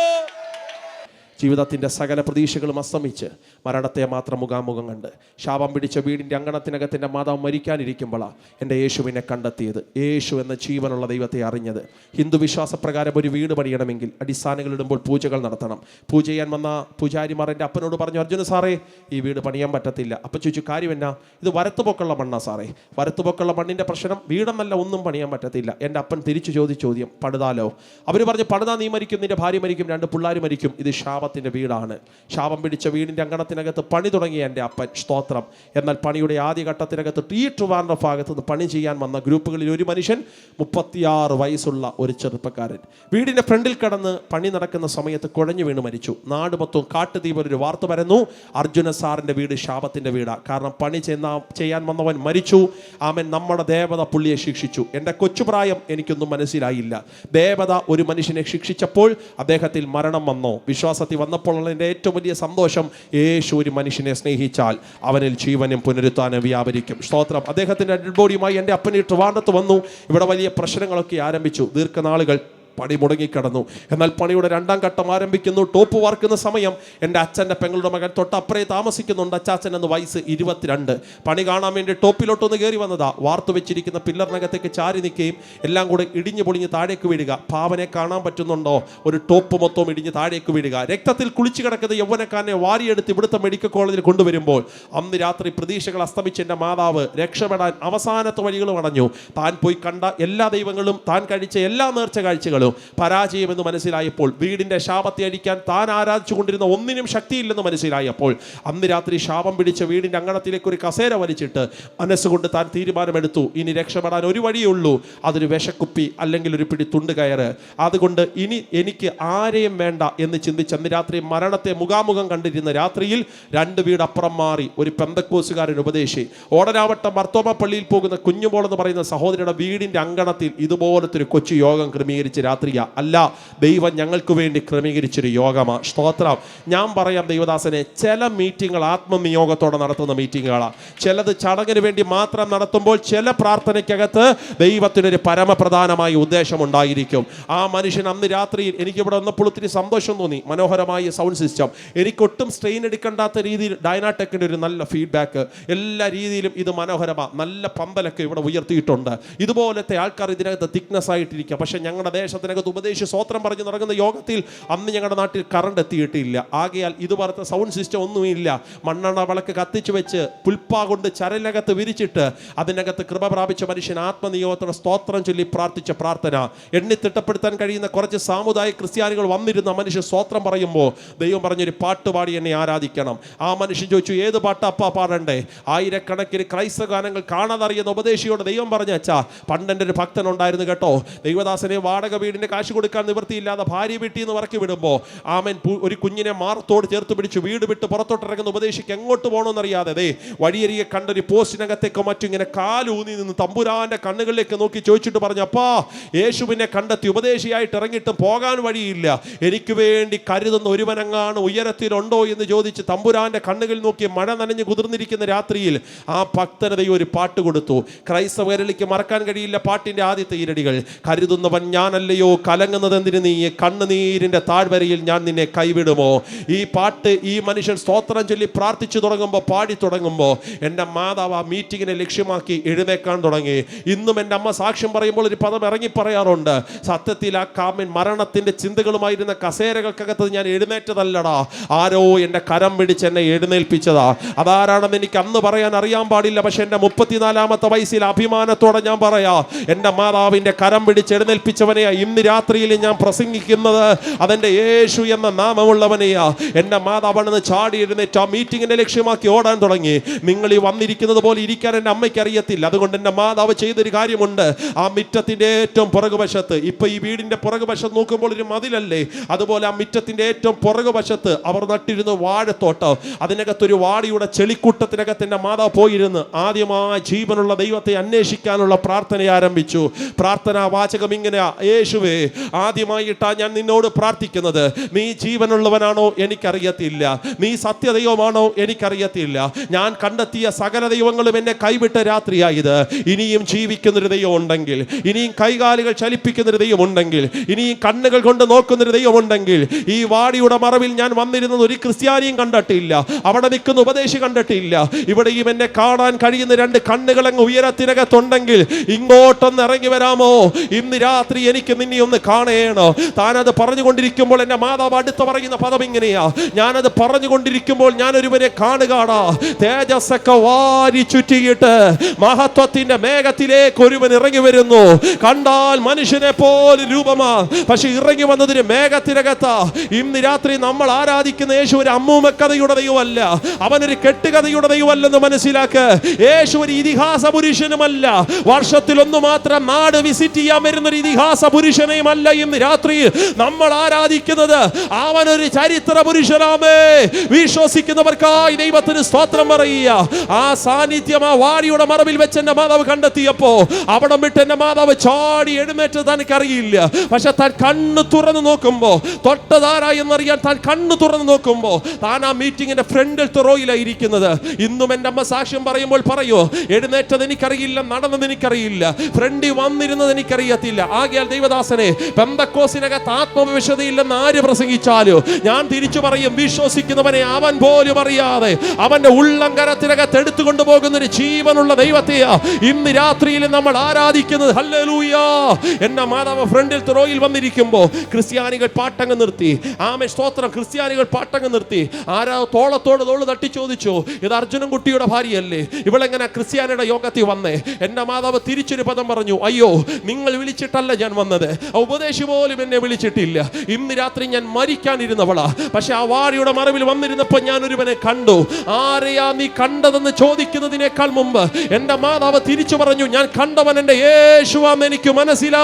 Speaker 1: ജീവിതത്തിന്റെ സകല പ്രതീക്ഷകളും അസ്തമിച്ച് മരണത്തെ മാത്രം മുഖാമുഖം കണ്ട്. ശാപം പിടിച്ച വീടിന്റെ അങ്കണത്തിനകത്തിന്റെ മാതാവ് മരിക്കാനിരിക്കുമ്പോഴാണ് എന്റെ യേശുവിനെ കണ്ടെത്തിയത്. യേശു എന്ന ജീവനുള്ള ദൈവത്തെ അറിഞ്ഞത്. ഹിന്ദു വിശ്വാസപ്രകാരം ഒരു വീട് പണിയണമെങ്കിൽ അടിസ്ഥാനങ്ങൾ ഇടുമ്പോൾ പൂജകൾ നടത്തണം. പൂജ ചെയ്യാൻ വന്ന പൂജാരിമാർ എന്റെ അപ്പനോട് പറഞ്ഞു അർജുന സാറേ ഈ വീട് പണിയാൻ പറ്റത്തില്ല. അപ്പം ചോദിച്ചു കാര്യം എന്നാ? ഇത് വരത്തുപൊക്കുള്ള മണ്ണാ സാറേ. വരത്തുപൊക്കുള്ള മണ്ണിന്റെ പ്രശ്നം വീടെന്നല്ല ഒന്നും പണിയാൻ പറ്റത്തില്ല. എന്റെ അപ്പൻ തിരിച്ചു ചോദിച്ച ചോദ്യം പണിതാലോ അവർ പറഞ്ഞു പണിതാ നീ മരിക്കും നിന്റെ ഭാര്യ മരിക്കും രണ്ട് പിള്ളേർ മരിക്കും. ഇത് ശാപത്തിന്റെ വീടാണ്. ശാപം പിടിച്ച വീടിന്റെ അങ്കണത്തിനകത്ത് പണി തുടങ്ങിയ എന്റെ അപ്പൻ. സ്തോത്രം. എന്നാൽ പണിയുടെ ആദ്യഘട്ടത്തിനകത്ത് ഈ ട്രിവാൻഡ്ര ഭാഗത്ത് നിന്ന് പണി ചെയ്യാൻ വന്ന ഗ്രൂപ്പുകളിൽ ഒരു മനുഷ്യൻ മുപ്പത്തിയാറ് വയസ്സുള്ള ഒരു ചെറുപ്പക്കാരൻ. വീടിന്റെ ഫ്രണ്ടിൽ കടന്ന് പണി നടക്കുന്ന സമയത്ത് കുഴഞ്ഞു വീണ് മരിച്ചു. നാട് മൊത്തം കാട്ടുതീപം ഒരു വാർത്ത വരുന്നു അർജുന സാറിന്റെ വീട് ശാപത്തിന്റെ വീടാണ് കാരണം പണി ചെന്ന ചെയ്യാൻ വന്നവൻ മരിച്ചു. ആമൻ നമ്മുടെ ദേവത പുള്ളിയെ ശിക്ഷിച്ചു. എന്റെ കൊച്ചുപ്രായം എനിക്കൊന്നും മനസ്സിലായില്ല. ദേവത ഒരു മനുഷ്യനെ ശിക്ഷിച്ചപ്പോൾ അദ്ദേഹത്തിൽ മരണം വന്നോ. വിശ്വാസത്തിൽ വന്നപ്പോൾ എന്റെ ഏറ്റവും വലിയ സന്തോഷം. യേശു ഒരു മനുഷ്യനെ സ്നേഹിച്ചാൽ അവനിൽ ജീവനും പുനരുത്താനും വ്യാപരിക്കും. സ്തോത്രം. അദ്ദേഹത്തിന്റെ ഡെഡ് ബോഡിയുമായി എന്റെ അപ്പന് ട്രിവാണ്ടത്ത് വന്നു. ഇവിടെ വലിയ പ്രശ്നങ്ങളൊക്കെ ആരംഭിച്ചു. ദീർഘനാളുകൾ പണി മുടങ്ങിക്കിടന്നു. എന്നാൽ പണിയുടെ രണ്ടാം ഘട്ടം ആരംഭിക്കുന്നു. ടോപ്പ് വാർക്കുന്ന സമയം എന്റെ അച്ഛന്റെ പെങ്ങളുടെ മകൻ തൊട്ടപ്പുറേ താമസിക്കുന്നുണ്ട് അച്ചാച്ചൻ എന്ന് വയസ്സ് ഇരുപത്തിരണ്ട്. പണി കാണാൻ വേണ്ടി ടോപ്പിലോട്ടൊന്ന് കയറി വന്നതാ. വാർത്തു വെച്ചിരിക്കുന്ന പില്ലറിനകത്തേക്ക് ചാരി നിൽക്കുകയും എല്ലാം കൂടെ ഇടിഞ്ഞു പൊളിഞ്ഞ് താഴേക്ക് വീഴുക. പാവനെ കാണാൻ പറ്റുന്നുണ്ടോ? ഒരു ടോപ്പ് മൊത്തം ഇടിഞ്ഞ് താഴേക്ക് വീഴുക. രക്തത്തിൽ കുളിച്ചു കിടക്കുന്ന യൗവനക്കാരനെ വാരിയെടുത്ത് ഇവിടുത്തെ മെഡിക്കൽ കോളേജിൽ കൊണ്ടുവരുമ്പോൾ അന്ന് രാത്രി പ്രതീക്ഷകൾ അസ്തമിച്ച എന്റെ മാതാവ് രക്ഷപ്പെടാൻ അവസാനത്തെ വഴികളും അടഞ്ഞു. താൻ പോയി കണ്ട എല്ലാ ദൈവങ്ങളും താൻ കഴിച്ച എല്ലാ നേർച്ച കാഴ്ചകളും പരാജയമെന്ന് മനസ്സിലായപ്പോൾ വീടിന്റെ ശാപത്തെ അടിക്കാൻ താൻ ആരാധിച്ചു കൊണ്ടിരുന്ന ഒന്നിനും ശക്തിയില്ലെന്ന് മനസ്സിലായപ്പോൾ അന്ന് രാത്രി ശാപം പിടിച്ച വീടിന്റെ അങ്കണത്തിലേക്ക് ഒരു കസേര വലിച്ചിട്ട് മനസ്സുകൊണ്ട് താൻ തീരുമാനമെടുത്തു. ഇനി രക്ഷപ്പെടാൻ ഒരു വഴിയേ ഉള്ളൂ. അതൊരു വിഷക്കുപ്പി അല്ലെങ്കിൽ ഒരു പിടി തുണ്ട് കയറ്. അതുകൊണ്ട് ഇനി എനിക്ക് ആരെയും വേണ്ട എന്ന് ചിന്തിച്ച് അന്ന് രാത്രി മരണത്തെ മുഖാമുഖം കണ്ടിരുന്ന രാത്രിയിൽ രണ്ട് വീട് അപ്പുറം മാറി ഒരു പെന്തക്കോസുകാരൻ ഉപദേശി ഓടനാവട്ടം മർത്തോമ പള്ളിയിൽ പോകുന്ന കുഞ്ഞുമോൾ എന്ന് പറയുന്ന സഹോദരിയുടെ വീടിന്റെ അങ്കണത്തിൽ ഇതുപോലത്തെ ഒരു കൊച്ചു യോഗം ക്രമീകരിച്ച് രാത്രിയാ. അല്ല ദൈവം ഞങ്ങൾക്ക് വേണ്ടി ക്രമീകരിച്ചൊരു യോഗമാണ് സ്തോത്രം. ഞാൻ പറയാം ദൈവദാസനെ ചില മീറ്റിങ്ങൾ ആത്മനിയോഗത്തോടെ നടത്തുന്ന മീറ്റിങ്ങുകളാണ് ചിലത് ചടങ്ങിന് വേണ്ടി മാത്രം നടത്തുമ്പോൾ ചില പ്രാർത്ഥനയ്ക്കകത്ത് ദൈവത്തിനൊരു പരമപ്രധാനമായ ഉദ്ദേശമുണ്ടായിരിക്കും. ആ മനുഷ്യൻ അന്ന് രാത്രിയിൽ എനിക്കിവിടെ വന്നപ്പോൾ ഒത്തിരി സന്തോഷം തോന്നി. മനോഹരമായ സൗണ്ട് സിസ്റ്റം. എനിക്കൊട്ടും സ്ട്രെയിൻ എടുക്കേണ്ടാത്ത രീതിയിൽ ഡയനാടെക്കിന്റെ ഒരു നല്ല ഫീഡ്ബാക്ക് എല്ലാ രീതിയിലും ഇത് മനോഹരമാണ് നല്ല പമ്പലൊക്കെ ഇവിടെ ഉയർത്തിയിട്ടുണ്ട്. ഇതുപോലത്തെ ആൾക്കാർ ഇതിനകത്ത് തിക്നസ് ആയിട്ടിരിക്കുക. പക്ഷേ ഞങ്ങളുടെ ദേശത്തിനകത്ത് ഉപദേശിച്ച് സ്വോത്രം പറഞ്ഞ് നടക്കുന്ന യോഗത്തിൽ അന്ന് ഞങ്ങളുടെ നാട്ടിൽ കറണ്ട് എത്തിയിട്ടില്ല. ആകയാൽ ഇതുപോലത്തെ സൗണ്ട് സിസ്റ്റം ഒന്നുമില്ല. മണ്ണെണ്ണ വിളക്ക് കത്തിച്ചു വെച്ച് പുൽപ്പാ കൊണ്ട് ചരലകത്ത് വിരിച്ചിട്ട് അതിനകത്ത് കൃപ പ്രാപിച്ച മനുഷ്യൻ ആത്മനിയോഗത്തോടെ സ്തോത്രം ചൊല്ലി പ്രാർത്ഥിച്ച പ്രാർത്ഥന. എണ്ണി തിട്ടപ്പെടുത്താൻ കഴിയുന്ന കുറച്ച് സാമുദായിക ക്രിസ്ത്യാനികൾ വന്നിരുന്ന മനുഷ്യൻ സ്തോത്രം പറയുമ്പോൾ ദൈവം പറഞ്ഞൊരു പാട്ട് പാടി എന്നെ ആരാധിക്കണം. ആ മനുഷ്യൻ ചോദിച്ചു ഏത് പാട്ട് അപ്പാ പാടണ്ടേ? ആയിരക്കണക്കിന് ക്രൈസ്തവ ഗാനങ്ങൾ കാണാതറിയുന്ന ഉപദേശിയോട് ദൈവം പറഞ്ഞ അച്ഛാ പണ്ടെന്റെ ഒരു ഭക്തൻ ഉണ്ടായിരുന്നു കേട്ടോ. ദൈവദാസനെ വാടക വീടിന്റെ കാശ് കൊടുക്കാൻ നിവൃത്തിയില്ലാതെ ഭാര്യ വീട്ടിൽ നിന്ന് ഇറക്കി വിടുമ്പോൾ ആമൻ ഒരു കുഞ്ഞിനെ മാറത്തോട് ചേർത്ത് പിടിച്ച് വീട് വിട്ട് പുറത്തോട്ടിറങ്ങുന്ന ഉപദേശിക്ക് എങ്ങോട്ട് പോകണമെന്ന് അറിയാതെ ദേ വഴിയരികെ കണ്ടൊരു പോസ്റ്റിനകത്തേക്കോ മറ്റും ഇങ്ങനെ കാലൂന്നി നിന്ന് തമ്പുരാന്റെ കണ്ണുകളിലേക്ക് നോക്കി ചോദിച്ചിട്ട് പറഞ്ഞു അപ്പാ യേശുവിനെ കണ്ടെത്തി ഉപദേശിയായിട്ട് ഇറങ്ങിയിട്ട് പോകാൻ വഴിയില്ല. എനിക്ക് വേണ്ടി കരുതുന്ന ഒരുവനങ്ങാണ് ഉയരത്തിലുണ്ടോ എന്ന് ചോദിച്ച് തമ്പുരാന്റെ കണ്ണുകളിൽ നോക്കി മഴ നനഞ്ഞ് കുതിർന്നിരിക്കുന്ന രാത്രിയിൽ ആ ഭക്തന് ഒരു പാട്ട് കൊടുത്തു. ക്രൈസ്തവരലിക്ക് മറക്കാൻ കഴിയില്ല പാട്ടിന്റെ ആദ്യത്തെ ഇരടികൾ കരുതുന്നവൻ ഞാനല്ലയോ കലങ്ങുന്നത് എന്തിന് നീ? കണ്ണുനീരിന്റെ താഴ്വരയിൽ ഞാൻ നിന്നെ കൈവിടുമോ? ഈ പാട്ട് ഈ മനുഷ്യൻ സ്തോത്രം ചൊല്ലി പ്രാർത്ഥിച്ചു തുടങ്ങുമ്പോൾ പാടി തുടങ്ങുമ്പോൾ എന്റെ മാതാവ് ആ മീറ്റിങ്ങിനെ ലക്ഷ്യമാക്കി എഴുന്നേക്കാൻ തുടങ്ങി. ഇന്നും എന്റെ അമ്മ സാക്ഷ്യം പറയുമ്പോൾ ഒരു പദം ഇറങ്ങി പറയാറുണ്ട്. സത്യത്തിൽ ആ കാമൻ മരണത്തിന്റെ ചിന്തകളുമായിരുന്ന കസേരകൾക്കകത്ത് ഞാൻ എഴുന്നേറ്റതല്ലടാ. ആരോ എന്റെ കരം പിടിച്ച് എന്നെ എഴുന്നേൽപ്പിച്ചതാ. അതാരാണെന്ന് എനിക്ക് അന്ന് പറയാൻ അറിയാൻ പാടില്ല. പക്ഷെ എന്റെ മുപ്പത്തിനാലാമത്തെ വയസ്സിൽ അഭിമാനത്തോടെ ഞാൻ പറയാം എന്റെ മാതാവിന്റെ കരം പിടിച്ച് എഴുന്നേൽപ്പിച്ചവനെയാ ഇന്ന് രാത്രിയിൽ ഞാൻ പ്രസംഗിക്കുന്നത് അതെന്റെ യേശു എന്ന നാമമുള്ളവനെയാ എന്റെ മാതാവണെന്ന് ചാടി എഴുന്നേറ്റ് ആ മീറ്റിങ്ങിനെ ലക്ഷ്യമാക്കി ഓടാൻ തുടങ്ങി. നിങ്ങൾ ഈ വന്നിരിക്കുന്നത് പോലെ ഇരിക്കാൻ എന്റെ അമ്മയ്ക്ക് അറിയത്തില്ല. അതുകൊണ്ട് എന്റെ മാതാവ് ചെയ്തൊരു കാര്യമുണ്ട്. ആ മിറ്റത്തിന്റെ ഏറ്റവും പുറകുവശത്ത് ഇപ്പം ഈ വീടിന്റെ പുറകുവശത്ത് നോക്കുമ്പോൾ ഒരു മതിലല്ലേ? അതുപോലെ ആ മിറ്റത്തിന്റെ ഏറ്റവും പുറകുവശത്ത് അവർ നട്ടിരുന്ന വാഴത്തോട്ടം അതിനകത്തൊരു വാടിയുടെ ചെളിക്കൂട്ടത്തിനകത്ത് എന്റെ മാതാവ് പോയിരുന്ന്. ആദ്യമായ ജീവനുള്ള ദൈവത്തെ അന്വേഷിക്കാനുള്ള പ്രാർത്ഥന ആരംഭിച്ചു. പ്രാർത്ഥനാ വാചകം ഇങ്ങനെയാ യേശുവേ ആദ്യമായിട്ടാ ഞാൻ നിന്നോട് പ്രാർത്ഥിക്കുന്നത്. നീ ജീവനുള്ളവനാണോ എനിക്കറിയത്തില്ല. നീ സത്യദൈവമാണോ എനിക്കറിയത്തില്ല. ഞാൻ കണ്ടെത്തിയ സകല ദൈവങ്ങളും എന്നെ കൈവിട്ട രാത്രിയായത്. ഇനിയും ജീവിക്കുന്നൊരു ദൈവം ഉണ്ടെങ്കിൽ ഇനിയും കൈകാലുകൾ ചലിപ്പിക്കുന്നൊരു ദൈവം ഉണ്ടെങ്കിൽ ഇനിയും കണ്ണുകൾ കൊണ്ട് നോക്കുന്നൊരു ദൈവം ഉണ്ടെങ്കിൽ ഈ വാടിയുടെ മറവിൽ ഞാൻ വന്നിരുന്നത് ഒരു ക്രിസ്ത്യാനിയും കണ്ടിട്ടില്ല. അവിടെ നിൽക്കുന്ന ഉപദേശി കണ്ടിട്ടില്ല. ഇവിടെയും എന്നെ കാണാൻ കഴിയുന്ന രണ്ട് കണ്ണുകൾ അങ്ങ് ഉയരത്തിനകത്തുണ്ടെങ്കിൽ ഇങ്ങോട്ടൊന്ന് ഇറങ്ങി വരാമോ? ഇന്ന് രാത്രി എനിക്ക് നിന്നെ ഒന്ന് കാണേണോ? താനത് പറഞ്ഞുകൊണ്ടിരിക്കുമ്പോൾ എന്റെ മാതാവ് അടുത്ത് പറയുന്ന പദം ഇങ്ങനെയാ. ഞാനത് പറഞ്ഞുകൊണ്ടിരിക്കുമ്പോൾ ഞാൻ ഒരുവരെ കാണുകാടാ. തേജസ്സൊക്കെ വാരി ചുറ്റിയിട്ട് മഹത്വത്തിന്റെ മേഘത്തിലേക്ക് ഒരുവൻ ഇറങ്ങി വരുന്നു. കണ്ടാൽ മനുഷ്യനെ പോലെ രൂപമാ. പക്ഷെ ഇറങ്ങി വന്നതിന് മേഘത്തിനകത്താ. ഇന്ന് രാത്രി നമ്മൾ ആരാധിക്കുന്ന യേശു ഒരു അമ്മൂമ്മക്കഥയുടെ ദൈവമല്ല അവനൊരു കെട്ടുകഥയുടെ ദൈവമല്ലെന്ന് മനസ്സിലാക്ക. യേശു ഒരു ഇതിഹാസ പുരുഷനുമല്ല. വർഷത്തിൽ ഒന്ന് മാത്രം നാട് വിസിറ്റ് ചെയ്യാൻ വരുന്ന ഒരു ഇതിഹാസ പുരുഷനെയുമല്ല ഇന്ന് രാത്രി നമ്മൾ ആരാധിക്കുന്നത്. അവനൊരു ചരിത്ര പുരുഷനാമേ. വിശ്വസിക്കുന്നവർക്കായി ദൈവത്തിന് സ്തോത്രം പറയുക. ആ സാന്നിധ്യം ആ വാടിയുടെ മറവിൽ വെച്ച് എന്റെ മാതാവ് കണ്ടെത്തിയപ്പോ അവിടെ വിട്ട് എന്റെ മാതാവ് ചാടി എഴുന്നേറ്റ് തനിക്കറിയില്ല. പക്ഷെ താൻ കണ്ണ് തുറന്ന് നോക്കുമ്പോ തൊട്ടതാരാ എന്നറിയാൻ താൻ കണ്ണ് തുറന്ന് നോക്കുമ്പോ താൻ ആ മീറ്റിംഗിന്റെ ഫ്രണ്ടിൽ തുറയിലായിരിക്കുന്നത്. ഇന്നും എന്റെ അമ്മ സാക്ഷ്യം പറയുമ്പോൾ പറയോ എഴുന്നേറ്റത് എനിക്കറിയില്ല നടന്നത് എനിക്കറിയില്ല ഫ്രണ്ടിൽ വന്നിരുന്നത് എനിക്കറിയത്തില്ല. ആകയാൽ ദൈവദാസനെ പെന്തക്കോസിനകത്ത് ആത്മവിശതയില്ലെന്ന് ആര് പ്രസംഗിച്ചാലോ? ഞാൻ തിരിച്ചു പറയും വിശ്വസിക്കുന്നവനെ അവൻ പോലും അറിയാതെ അവന്റെ ഉള്ളങ്കരത്തിനകത്ത് എടുത്തുകൊണ്ട് പോകുന്ന ഒരു ജീവനുള്ള ദൈവത്തെയാ ഇന്ന് രാത്രിയിൽ നമ്മൾ ആരാധിക്കുന്നത്. എന്റെ മാതാവ് ഫ്രണ്ടിൽ റോയിൽ വന്നിരിക്കുമ്പോൾ ക്രിസ്ത്യാനികൾ പാട്ടങ്ങ് നിർത്തി. ആമേ സ്തോത്രം. ക്രിസ്ത്യാനികൾ പാട്ടങ്ങ് നിർത്തി. ആരാ തോളത്തോട് തോൾ തട്ടി ചോദിച്ചു ഇത് അർജുനൻ കുട്ടിയുടെ ഭാര്യയല്ലേ? ഇവളെങ്ങനെ ക്രിസ്ത്യാനിയുടെ യോഗത്തിൽ വന്നേ? എന്റെ മാതാവ് തിരിച്ചൊരു പദം പറഞ്ഞു അയ്യോ നിങ്ങൾ വിളിച്ചിട്ടല്ല ഞാൻ വന്നത്. ഉപദേശി പോലും എന്നെ വിളിച്ചിട്ടില്ല. ഇന്ന് രാത്രി ഞാൻ മരിക്കാനിരുന്നവളാ. പക്ഷെ ആ വാഴയുടെ മറവിൽ വന്നിരുന്നപ്പോൾ ഞാൻ ഒരുവനെ കണ്ടു. ആരെയാ നീ കണ്ടതെന്ന് ചോദിക്കുന്നതിനേക്കാൾ മുമ്പ് എന്റെ മാതാവ് തിരിച്ചു പറഞ്ഞു ഞാൻ കണ്ടവൻ എന്റെ യേശുവാന്ന് എനിക്ക് മനസ്സിലാ.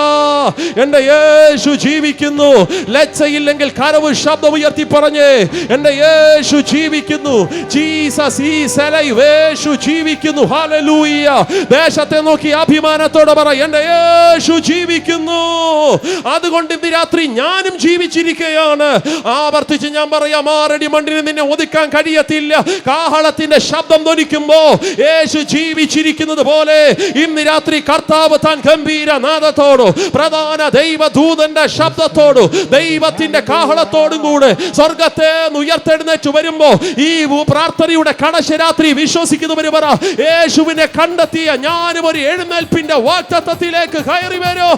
Speaker 1: എന്റെ യേശു ജീവിക്കുന്നു. ലജ്ജയില്ലെങ്കിൽ കരവ് ശബ്ദം ഉയർത്തി പറഞ്ഞേ. എന്റെ യേശു ജീവിക്കുന്നു. ജീസസ് യേശു ജീവിക്കുന്നു. ഹല്ലേലൂയ ദേശത്തെ നോക്കി അഭിമാനത്തോടെ പറ എന്റെ യേശു ജീവിക്കുന്നു. അതുകൊണ്ട് ഇന്ന് രാത്രി ഞാനും ജീവിച്ചിരിക്കുകയാണ്. ആവർത്തിച്ച് ഞാൻ പറയാം ആറടി മണ്ണിന് നിന്നെ ഒതുക്കാൻ കഴിയത്തില്ല. കാഹളത്തിന്റെ ശബ്ദം ധ്വനിക്കുമ്പോ യേശു ജീവിച്ചിരിക്കുന്നത് പോലെ ഇന്ന് രാത്രി കർത്താവ് താൻ ഗംഭീര നാദത്തോടു പ്രധാന ദൈവദൂതന്റെ ശബ്ദത്തോടു ദൈവത്തിന്റെ കാഹളത്തോടും കൂടെ സ്വർഗത്തെ ഉയർത്തെഴുന്നേറ്റ് വരുമ്പോ ഈ പ്രാർത്ഥനയുടെ കടശരാത്രി വിശ്വസിക്കുന്നവര് പറ യേശുവിനെ കണ്ടെത്തിയ ഞാനും ഒരു എഴുന്നേൽപ്പിന്റെ വാക്തത്വത്തിലേക്ക് കയറി വരൂ.